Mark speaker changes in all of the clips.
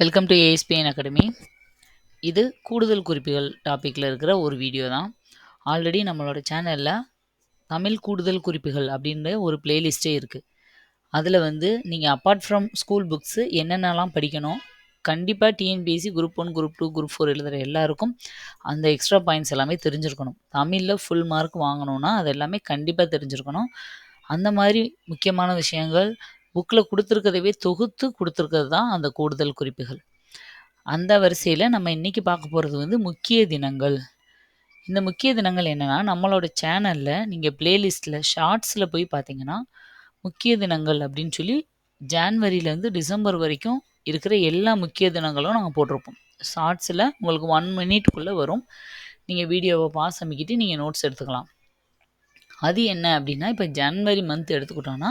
Speaker 1: Welcome to ASPN academy இது கூடுதல் குறிப்புகள் டாப்பிக்கில் இருக்கிற ஒரு வீடியோ தான். ஆல்ரெடி நம்மளோட சேனலில் தமிழ் கூடுதல் குறிப்புகள் அப்படின்ற ஒரு பிளேலிஸ்ட்டே இருக்குது அதில் வந்து நீங்கள் அப்பார்ட் ஃப்ரம் ஸ்கூல் புக்ஸு என்னென்னலாம் படிக்கணும் கண்டிப்பாக TNPSC group one group two group four எழுதுகிற எல்லாருக்கும் அந்த எக்ஸ்ட்ரா பாயிண்ட்ஸ் எல்லாமே தெரிஞ்சிருக்கணும். தமிழில் ஃபுல் மார்க் வாங்கணும்னா அது எல்லாமே கண்டிப்பாக தெரிஞ்சிருக்கணும். அந்த மாதிரி முக்கியமான விஷயங்கள் புக்கில் கொடுத்துருக்கதவே தொகுத்து கொடுத்துருக்கிறது தான் அந்த கூடுதல் குறிப்புகள். அந்த வரிசையில் நம்ம இன்றைக்கி பார்க்க போகிறது வந்து முக்கிய தினங்கள். இந்த முக்கிய தினங்கள் என்னென்னா நம்மளோட சேனலில் நீங்கள் பிளேலிஸ்ட்டில் ஷார்ட்ஸில் போய் பார்த்தீங்கன்னா முக்கிய தினங்கள் அப்படின்னு சொல்லி ஜான்வரியிலேருந்து டிசம்பர் வரைக்கும் இருக்கிற எல்லா முக்கிய தினங்களும் நாங்கள் போட்டிருப்போம். ஷார்ட்ஸில் உங்களுக்கு ஒன் மினிட்குள்ளே வரும். நீங்கள் வீடியோவை பாஸ் அமைக்கிட்டு நீங்கள் நோட்ஸ் எடுத்துக்கலாம். அது என்ன அப்படின்னா இப்போ ஜன்வரி மந்த் எடுத்துக்கிட்டோன்னா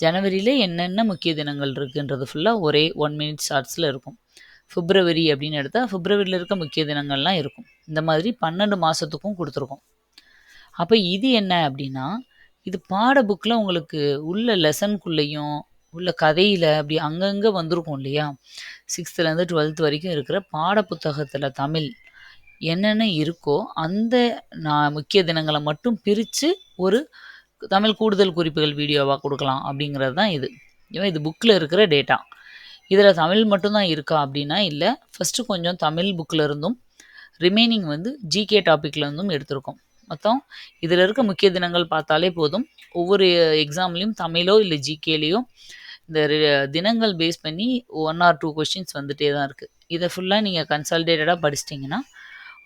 Speaker 1: ஜனவரியில் என்னென்ன முக்கிய தினங்கள் இருக்குன்றது ஃபுல்லாக ஒரே ஒன் மினிட் ஷார்ட்ஸில் இருக்கும். பிப்ரவரி அப்படின்னு எடுத்தால் பிப்ரவரியில் இருக்க முக்கிய தினங்கள்லாம் இருக்கும். இந்த மாதிரி பன்னெண்டு மாதத்துக்கும் கொடுத்துருக்கோம். அப்போ இது என்ன அப்படின்னா இது பாட புக்கில் உங்களுக்கு உள்ள லெசனுக்குள்ளேயும் உள்ள கதையில் அப்படி அங்கங்கே வந்திருக்கும் இல்லையா? சிக்ஸ்த்துலேருந்து டுவெல்த் வரைக்கும் இருக்கிற பாட புத்தகத்தில் தமிழ் என்னென்ன இருக்கோ அந்த நான் முக்கிய தினங்களை மட்டும் பிரித்து ஒரு தமிழ் கூடுதல் குறிப்புகள் வீடியோவாக கொடுக்கலாம் அப்படிங்கிறது தான் இது. இவன் இது புக்கில் இருக்கிற டேட்டா இதில் தமிழ் மட்டும்தான் இருக்கா அப்படின்னா இல்லை. ஃபஸ்ட்டு கொஞ்சம் தமிழ் புக்கில் இருந்தும் ரிமைனிங் வந்து ஜிகே டாப்பிக்கில் இருந்தும் எடுத்திருக்கோம். மொத்தம் இதில் இருக்க முக்கிய தினங்கள் பார்த்தாலே போதும். ஒவ்வொரு எக்ஸாம்லேயும் தமிழோ இல்லை ஜிகேலேயோ இந்த தினங்கள் பேஸ் பண்ணி ஒன் ஆர் டூ கொஷின்ஸ் வந்துகிட்டே தான் இருக்குது இதை ஃபுல்லாக நீங்கள் கன்சல்டேட்டடாக படிச்சிட்டிங்கன்னா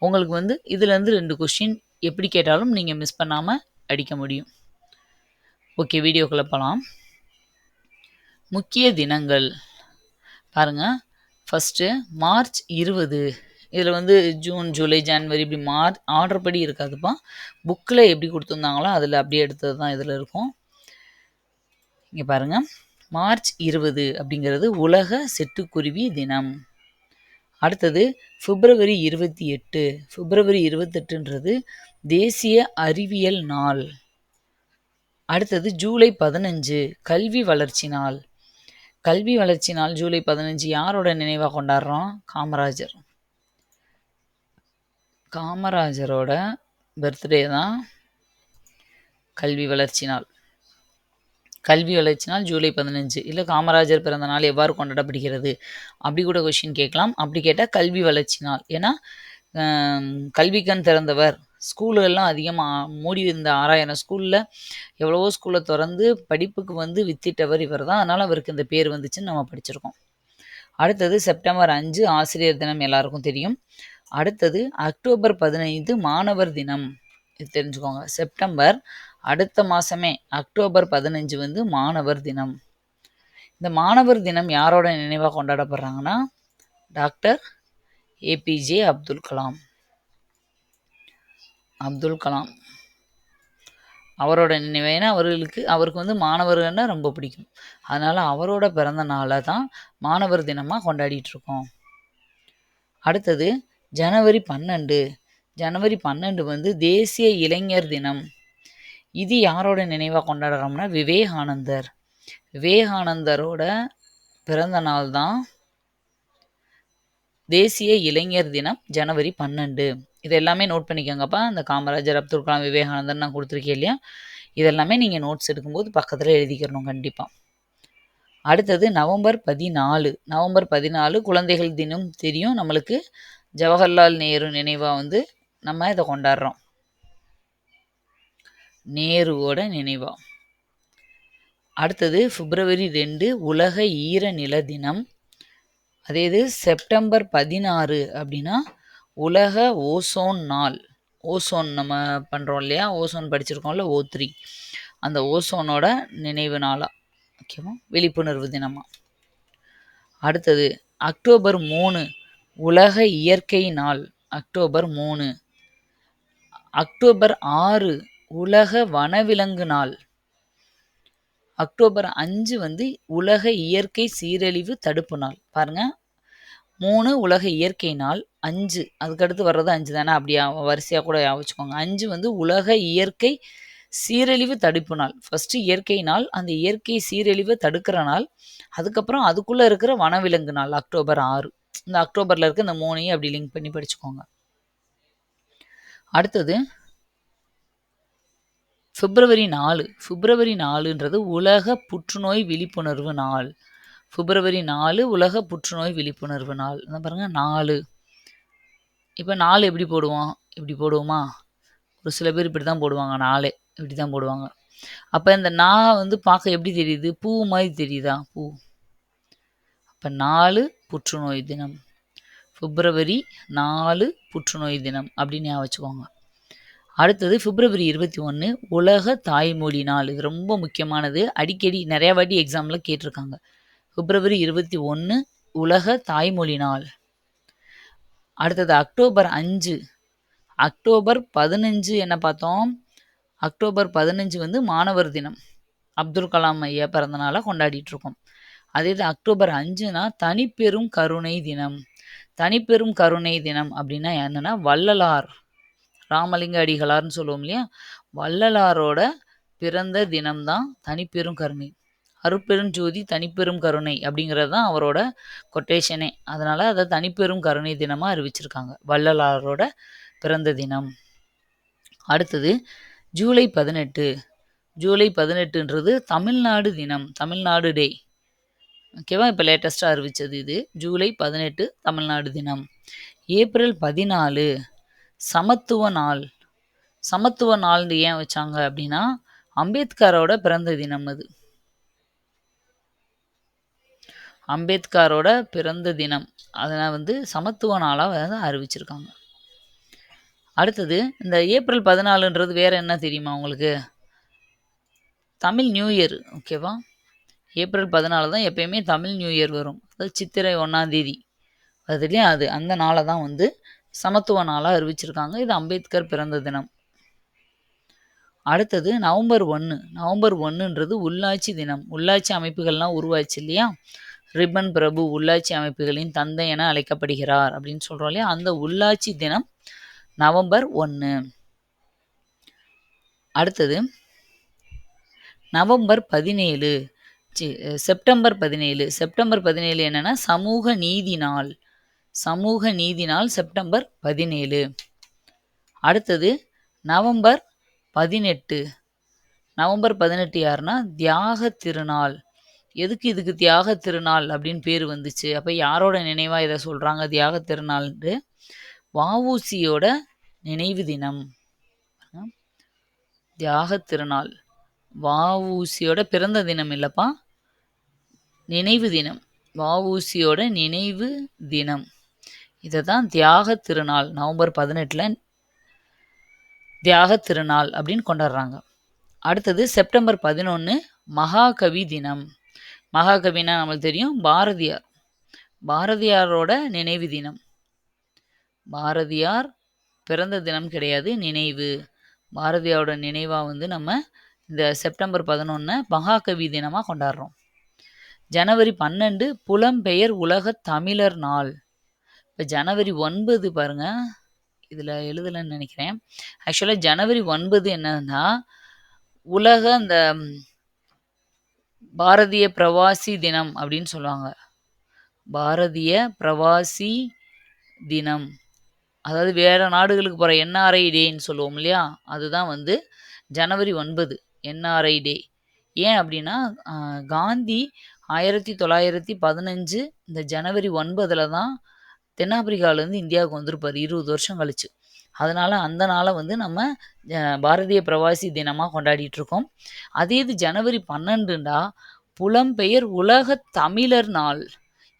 Speaker 1: உங்களுக்கு வந்து இதுலேருந்து ரெண்டு கொஷின் எப்படி கேட்டாலும் நீங்கள் மிஸ் பண்ணாமல் அடிக்க முடியும். ஓகே வீடியோக்குள்ளே போகலாம் முக்கிய தினங்கள். பாருங்கள் ஃபஸ்ட்டு மார்ச் இருபது. இதில் வந்து ஜூன் ஜூலை ஜான்வரி இப்படி மார்ச் ஆர்டர் படி இருக்காதுப்பா. புக்கில் எப்படி கொடுத்துருந்தாங்களோ அதில் அப்படியே எடுத்தது தான் இதில் இருக்கும். இங்கே பாருங்கள் மார்ச் இருபது அப்படிங்கிறது உலக சிட்டுக்குருவி தினம். அடுத்தது பிப்ரவரி இருபத்தி எட்டு. பிப்ரவரி இருபத்தெட்டுன்றது தேசிய அறிவியல் நாள். அடுத்தது ஜூலை பதினஞ்சு கல்வி வளர்ச்சி நாள். கல்வி வளர்ச்சி நாள் ஜூலை பதினஞ்சு யாரோட நினைவாக கொண்டாடுறோம்? காமராஜர். காமராஜரோட பர்த்டே தான் கல்வி வளர்ச்சி நாள். கல்வி வளர்ச்சி நாள் ஜூலை பதினஞ்சு. இல்லை காமராஜர் பிறந்த நாள் எவ்வாறு கொண்டாடப்படுகிறது? அப்படி கூட கொஷின் கேட்கலாம். அப்படி கேட்டால் கல்வி வளர்ச்சி நாள். ஏன்னா கல்விக்கண் திறந்தவர் ஸ்கூலுகள்லாம் அதிகமாக மூடி இருந்த ஆறாயிரம் ஸ்கூலில் எவ்வளவோ ஸ்கூலை திறந்து படிப்புக்கு வந்து வித்திட்டவர் இவர் தான் அதனால் அவருக்கு இந்த பேர் வந்துச்சுன்னு நம்ம படிச்சிருக்கோம். அடுத்தது செப்டம்பர் அஞ்சு ஆசிரியர் தினம் எல்லாருக்கும் தெரியும். அடுத்தது அக்டோபர் பதினைந்து மாணவர் தினம். இது தெரிஞ்சுக்கோங்க. செப்டம்பர் அடுத்த மாதமே அக்டோபர் பதினஞ்சு வந்து மாணவர் தினம். இந்த மாணவர் தினம் யாரோட நினைவாக கொண்டாடப்படுறாங்கன்னா டாக்டர் ஏபிஜே அப்துல் கலாம். அப்துல் கலாம். அவரோட நினைவேனா அவர்களுக்கு அவருக்கு வந்து மாணவர்கள்னா ரொம்ப பிடிக்கும். அதனால் அவரோட பிறந்த நாளை தான் மாணவர் தினமாக கொண்டாடிட்டுருக்கோம் அடுத்தது ஜனவரி பன்னெண்டு. ஜனவரி பன்னெண்டு வந்து தேசிய இளைஞர் தினம். இது யாரோட நினைவாக கொண்டாடுறோம்னா விவேகானந்தர். விவேகானந்தரோட பிறந்த நாள் தான் தேசிய இளைஞர் தினம் ஜனவரி பன்னெண்டு. இது எல்லாமே நோட் பண்ணிக்கோங்கப்பா. அந்த காமராஜர் அப்துல் கலாம் விவேகானந்தர் நான் கொடுத்துருக்கேன் இல்லையா? இதெல்லாமே நீங்கள் நோட்ஸ் எடுக்கும்போது பக்கத்தில் எழுதிக்கிறணும் கண்டிப்பாக அடுத்தது நவம்பர் பதினாலு. நவம்பர் பதினாலு குழந்தைகள் தினம் தெரியும். நம்மளுக்கு ஜவஹர்லால் நேரு நினைவாக வந்து நம்ம இதை கொண்டாடுறோம். நேருவோட நினைவா. அடுத்தது பிப்ரவரி ரெண்டு உலக ஈர நில தினம். அதே இது செப்டம்பர் பதினாறு அப்படின்னா உலக ஓசோன் நாள். ஓசோன் நம்ம பண்ணுறோம் இல்லையா? ஓசோன் படிச்சிருக்கோம்ல ஓ த்ரீ. அந்த ஓசோனோட நினைவு நாளாக ஓகேவா விழிப்புணர்வு தினமாக அடுத்தது அக்டோபர் மூணு உலக இயற்கை நாள். அக்டோபர் மூணு. அக்டோபர் ஆறு உலக வனவிலங்கு நாள். அக்டோபர் அஞ்சு வந்து உலக இயற்கை சீரழிவு தடுப்பு நாள். பாருங்கள் மூணு உலக இயற்கை நாள் அஞ்சு. அதுக்கடுத்து வர்றது அஞ்சு தானே? அப்படி வரிசையாக கூட வச்சுக்கோங்க. அஞ்சு வந்து உலக இயற்கை சீரழிவு தடுப்பு நாள். ஃபஸ்ட்டு இயற்கை நாள். அந்த இயற்கை சீரழிவை தடுக்கிற நாள். அதுக்கப்புறம் அதுக்குள்ளே இருக்கிற வனவிலங்கு நாள் அக்டோபர் ஆறு. இந்த அக்டோபரில் இருக்க இந்த மூணையும் அப்படி லிங்க் பண்ணி படிச்சுக்கோங்க. அடுத்தது பிப்ரவரி நாலு. பிப்ரவரி நாலுன்றது உலக புற்றுநோய் விழிப்புணர்வு நாள். பிப்ரவரி நாலு உலக புற்றுநோய் விழிப்புணர்வு நாள். என்ன பாருங்கள் நாலு. இப்போ நாலு எப்படி போடுவோம்? இப்படி போடுவோமா? ஒரு சில பேர் இப்படி தான் போடுவாங்க நாளே இப்படி தான் போடுவாங்க. அப்போ இந்த நா வந்து பார்க்க எப்படி தெரியுது? பூ மாதிரி தெரியுதா? பூ. அப்போ நாலு புற்றுநோய் தினம். பிப்ரவரி நாலு புற்றுநோய் தினம் அப்படின்னு ஞாபகம் வச்சுக்கோங்க. அடுத்தது பிப்ரவரி இருபத்தி ஒன்று உலக தாய்மொழி நாள். இது ரொம்ப முக்கியமானது. அடிக்கடி நிறையா வாட்டி எக்ஸாமில் கேட்டிருக்காங்க. பிப்ரவரி இருபத்தி ஒன்று உலக தாய்மொழி நாள். அடுத்தது அக்டோபர் அஞ்சு. அக்டோபர் பதினஞ்சு என்ன பார்த்தோம்? அக்டோபர் பதினஞ்சு வந்து மாணவர் தினம். அப்துல் கலாம் ஐயா பிறந்தநாளை கொண்டாடிட்டு இருக்கோம் அதே இது அக்டோபர் அஞ்சுனா தனிப்பெரும் கருணை தினம். தனிப்பெரும் கருணை தினம் அப்படின்னா என்னன்னா வள்ளலார். ராமலிங்க அடிகளார்னு சொல்லுவோம் இல்லையா? வள்ளலாரோட பிறந்த தினம்தான் தனிப்பெரும் கருணை. அருட்பெரும் ஜோதி தனிப்பெரும் கருணை அப்படிங்கிறது தான் அவரோட கொட்டேஷனே அதனால் அதை தனிப்பெரும் கருணை தினமாக அறிவிச்சிருக்காங்க. வள்ளலாரோட பிறந்த தினம். அடுத்தது ஜூலை பதினெட்டு. ஜூலை பதினெட்டுன்றது தமிழ்நாடு தினம் தமிழ்நாடு டே. ஓகேவா இப்போ லேட்டஸ்ட்டாக அறிவித்தது இது. ஜூலை பதினெட்டு தமிழ்நாடு தினம். ஏப்ரல் பதினாலு சமத்துவ நாள். சமத்துவ நாள்னு ஏன் வச்சாங்க அப்படின்னா அம்பேத்கரோட பிறந்த தினம் அது. அம்பேத்கரோட பிறந்த தினம். அதனால் வந்து சமத்துவ நாளாக வந்து அறிவிச்சிருக்காங்க. அடுத்தது இந்த ஏப்ரல் பதினாலுன்றது வேறு என்ன தெரியுமா உங்களுக்கு? தமிழ் நியூ இயர் ஓகேவா ஏப்ரல் பதினாலு தான் எப்பயுமே தமிழ் நியூ இயர் வரும். அதாவது சித்திரை ஒன்றாந்தேதி அதுலேயும் அது அந்த நாளை தான் வந்து சமத்துவ நாளாக அறிவிச்சிருக்காங்க. இது அம்பேத்கர் பிறந்த தினம். அடுத்தது நவம்பர் ஒன்று நவம்பர் ஒன்றுன்றது உள்ளாட்சி தினம். உள்ளாட்சி அமைப்புகள்லாம் உருவாச்சு இல்லையா? ரிப்பன் பிரபு உள்ளாட்சி அமைப்புகளின் தந்தை என அழைக்கப்படுகிறார் அப்படின்னு சொல்கிறோம் இல்லையா? அந்த உள்ளாட்சி தினம் நவம்பர் ஒன்று அடுத்தது நவம்பர் பதினேழு. செப்டம்பர் பதினேழு. செப்டம்பர் பதினேழு என்னென்னா சமூக நீதி நாள். சமூக நீதி நாள் செப்டம்பர் பதினேழு. அடுத்தது நவம்பர் பதினெட்டு. நவம்பர் பதினெட்டு யாருன்னா தியாக திருநாள். எதுக்கு இதுக்கு தியாக திருநாள் அப்படின்னு பேர் வந்துச்சு. அப்போ யாரோட நினைவாக இதை சொல்கிறாங்க தியாக திருநாள்ன்ட்டு வஉசியோட நினைவு தினம். தியாக திருநாள். வஉசியோட பிறந்த தினம் இல்லைப்பா. நினைவு தினம். வஉசியோட நினைவு தினம். இதை தான் தியாக திருநாள். நவம்பர் பதினெட்டில் தியாக திருநாள் அப்படின்னு கொண்டாடுறாங்க. அடுத்தது செப்டம்பர் பதினொன்று மகாகவி தினம். மகாகவினா நம்மளுக்கு தெரியும் பாரதியார். பாரதியாரோட நினைவு தினம். பாரதியார் பிறந்த தினம் கிடையாது நினைவு. பாரதியாரோட நினைவாக வந்து நம்ம இந்த செப்டம்பர் பதினொன்று மகாகவி தினமாக கொண்டாடுறோம். ஜனவரி பன்னெண்டு புலம்பெயர் உலக தமிழர் நாள். இப்போ ஜனவரி ஒன்பது பாருங்க. இதில் எழுதலைன்னு நினைக்கிறேன். ஆக்சுவலாக ஜனவரி ஒன்பது என்னன்னா உலக அந்த பாரதிய பிரவாசி தினம் அப்படின்னு சொல்லுவாங்க. பாரதிய பிரவாசி தினம். அதாவது வேறு நாடுகளுக்கு போகிற என்ஆர்ஐ டேன்னு சொல்லுவோம் இல்லையா? அதுதான் வந்து ஜனவரி ஒன்பது என்ஆர்ஐ டே. ஏன் அப்படின்னா காந்தி ஆயிரத்தி தொள்ளாயிரத்தி பதினஞ்சு இந்த ஜனவரி ஒன்பதில் தான் தென்னாப்பிரிக்காவிலேருந்து இந்தியாவுக்கு வந்திருப்பார். இருபது வருஷம் கழிச்சு. அதனால் அந்த நாளை வந்து நம்ம பாரதிய பிரவாசி தினமாக கொண்டாடிட்டுருக்கோம். அதே இது ஜனவரி பன்னெண்டுண்டா புலம்பெயர் உலக தமிழர் நாள்.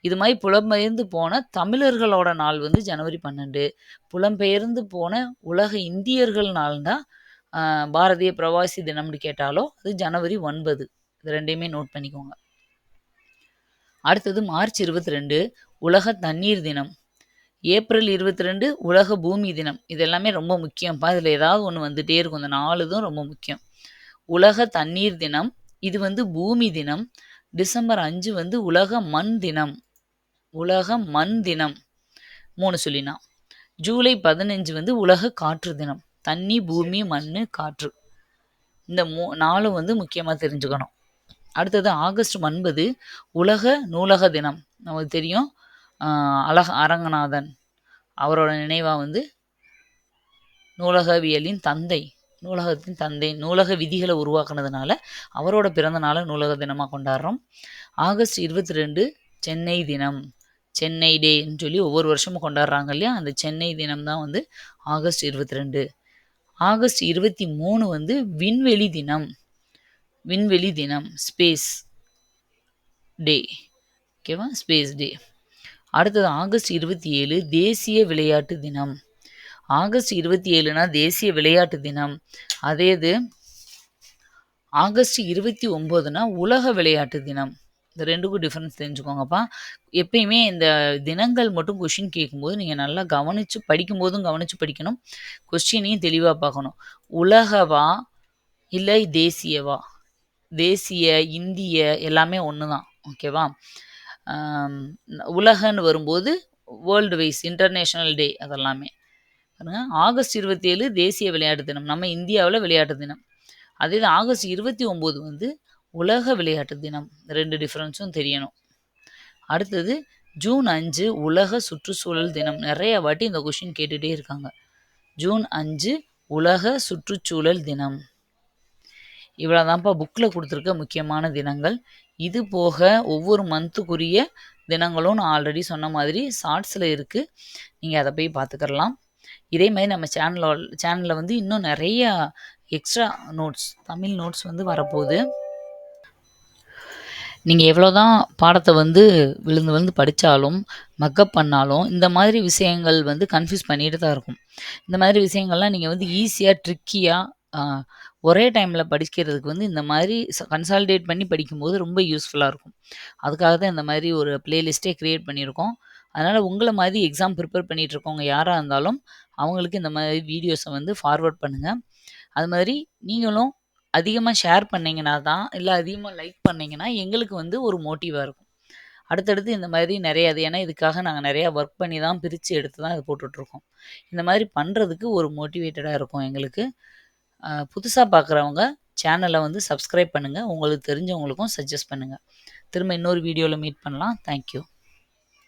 Speaker 1: இது மாதிரி புலம்பெயர்ந்து போன தமிழர்களோட நாள் வந்து ஜனவரி பன்னெண்டு. புலம்பெயர்ந்து போன உலக இந்தியர்கள் நாள்னா பாரதிய பிரவாசி தினம்னு கேட்டாலோ அது ஜனவரி ஒன்பது. இது ரெண்டையுமே நோட் பண்ணிக்கோங்க. அடுத்தது மார்ச் இருபத்தி ரெண்டு உலக தண்ணீர் தினம். ஏப்ரல் இருபத்தி ரெண்டு உலக பூமி தினம். இது எல்லாமே ரொம்ப முக்கியம்ப்பா இதில் ஏதாவது ஒன்று வந்துகிட்டே இருக்கும். இந்த நாலு தான் ரொம்ப முக்கியம். உலக தண்ணீர் தினம். இது வந்து பூமி தினம். டிசம்பர் அஞ்சு வந்து உலக மண் தினம். உலக மண் தினம். மூணு சொல்லினா. ஜூலை பதினஞ்சு வந்து உலக காற்று தினம். தண்ணி பூமி மண் காற்று. இந்த மூ நாளும் வந்து முக்கியமாக தெரிஞ்சுக்கணும். அடுத்தது ஆகஸ்ட் ஒன்பது உலக நூலக தினம். நமக்கு தெரியும். அழக அரங்கநாதன் அவரோட நினைவாக வந்து நூலகவியலின் தந்தை நூலகத்தின் தந்தை நூலக விதிகளை உருவாக்குனதுனால அவரோட பிறந்த நாளை நூலக தினமாக கொண்டாடுறோம். ஆகஸ்ட் இருபத்தி ரெண்டு சென்னை தினம். சென்னை டேன்னு சொல்லி ஒவ்வொரு வருஷமும் கொண்டாடுறாங்க இல்லையா? அந்த சென்னை தினம் தான் வந்து ஆகஸ்ட் இருபத்தி ரெண்டு ஆகஸ்ட் இருபத்தி மூணு வந்து விண்வெளி தினம். விண்வெளி தினம். ஸ்பேஸ் டே ஓகேவா ஸ்பேஸ் டே அடுத்தது ஆகஸ்ட் இருபத்தி ஏழு தேசிய விளையாட்டு தினம். ஆகஸ்ட் இருபத்தி ஏழுனா தேசிய விளையாட்டு தினம். அதே இது ஆகஸ்ட் இருபத்தி ஒம்போதுனா உலக விளையாட்டு தினம். இந்த ரெண்டுக்கும் டிஃப்ரென்ஸ் தெரிஞ்சுக்கோங்கப்பா. எப்பயுமே இந்த தினங்கள் மட்டும் கொஷின் கேட்கும்போது நீங்கள் நல்லா கவனித்து படிக்கும்போதும் கவனித்து படிக்கணும். கொஸ்டினையும் தெளிவாக பார்க்கணும். உலகவா இல்லை தேசியவா? தேசிய இந்திய எல்லாமே ஒன்று தான் ஓகேவா உலகன்னு வரும்போது வேர்ல்டு வைஸ் இன்டர்நேஷ்னல் டே அதெல்லாமே. பாருங்கள் ஆகஸ்ட் இருபத்தி ஏழு தேசிய விளையாட்டு தினம் நம்ம இந்தியாவில் விளையாட்டு தினம். அதே தான் ஆகஸ்ட் இருபத்தி ஒம்பது வந்து உலக விளையாட்டு தினம். ரெண்டு டிஃப்ரென்ஸும் தெரியணும். அடுத்தது ஜூன் அஞ்சு உலக சுற்றுச்சூழல் தினம். நிறைய வாட்டி இந்த கொஷின் கேட்டுகிட்டே இருக்காங்க. ஜூன் அஞ்சு உலக சுற்றுச்சூழல் தினம். இவ்வளோதான்ப்பா புக்கில் கொடுத்துருக்க முக்கியமான தினங்கள். இது போக ஒவ்வொரு மந்த்துக்குரிய தினங்களும் நான் ஆல்ரெடி சொன்ன மாதிரி ஷார்ட்ஸில் இருக்குது நீங்கள் அதை போய் பார்த்துக்கலாம் இதே மாதிரி நம்ம சேனலோட சேனலில் வந்து இன்னும் நிறைய எக்ஸ்ட்ரா நோட்ஸ் தமிழ் நோட்ஸ் வந்து வரப்போகுது. நீங்கள் எவ்வளோ தான் பாடத்தை வந்து விழுந்து விழுந்து படித்தாலும் மக்கப் பண்ணாலும் இந்த மாதிரி விஷயங்கள் வந்து கன்ஃபியூஸ் பண்ணிட்டு தான் இருக்கும். இந்த மாதிரி விஷயங்கள்லாம் நீங்கள் வந்து ஈஸியாக ட்ரிக்கியாக ஒரே டைமில் படிக்கிறதுக்கு வந்து இந்த மாதிரி கன்சாலிடேட் பண்ணி படிக்கும்போது ரொம்ப யூஸ்ஃபுல்லாக இருக்கும். அதுக்காக தான் இந்த மாதிரி ஒரு பிளேலிஸ்ட்டே க்ரியேட் பண்ணியிருக்கோம். அதனால் உங்களை மாதிரி எக்ஸாம் ப்ரிப்பேர் பண்ணிட்டு இருக்கவங்க யாராக இருந்தாலும் அவங்களுக்கு இந்த மாதிரி வீடியோஸை வந்து ஃபார்வர்ட் பண்ணுங்கள் அது மாதிரி நீங்களும் அதிகமாக ஷேர் பண்ணிங்கன்னா தான் இல்லை அதிகமாக லைக் பண்ணிங்கன்னா எங்களுக்கு வந்து ஒரு மோட்டிவாக இருக்கும். அடுத்தடுத்து இந்த மாதிரி நிறைய அது ஏன்னா இதுக்காக நாங்கள் நிறையா ஒர்க் பண்ணி தான் பிரித்து எடுத்து தான் இது போட்டுட்ருக்கோம் இந்த மாதிரி பண்ணுறதுக்கு ஒரு மோட்டிவேட்டடாக இருக்கும் எங்களுக்கு. புதுசாக பார்க்குறவங்க சேனலை வந்து சப்ஸ்கிரைப் பண்ணுங்கள் உங்களுக்கு தெரிஞ்சவங்களுக்கும் சஜஸ்ட் பண்ணுங்கள் திரும்ப இன்னொரு வீடியோவில் மீட் பண்ணலாம். தேங்க்யூ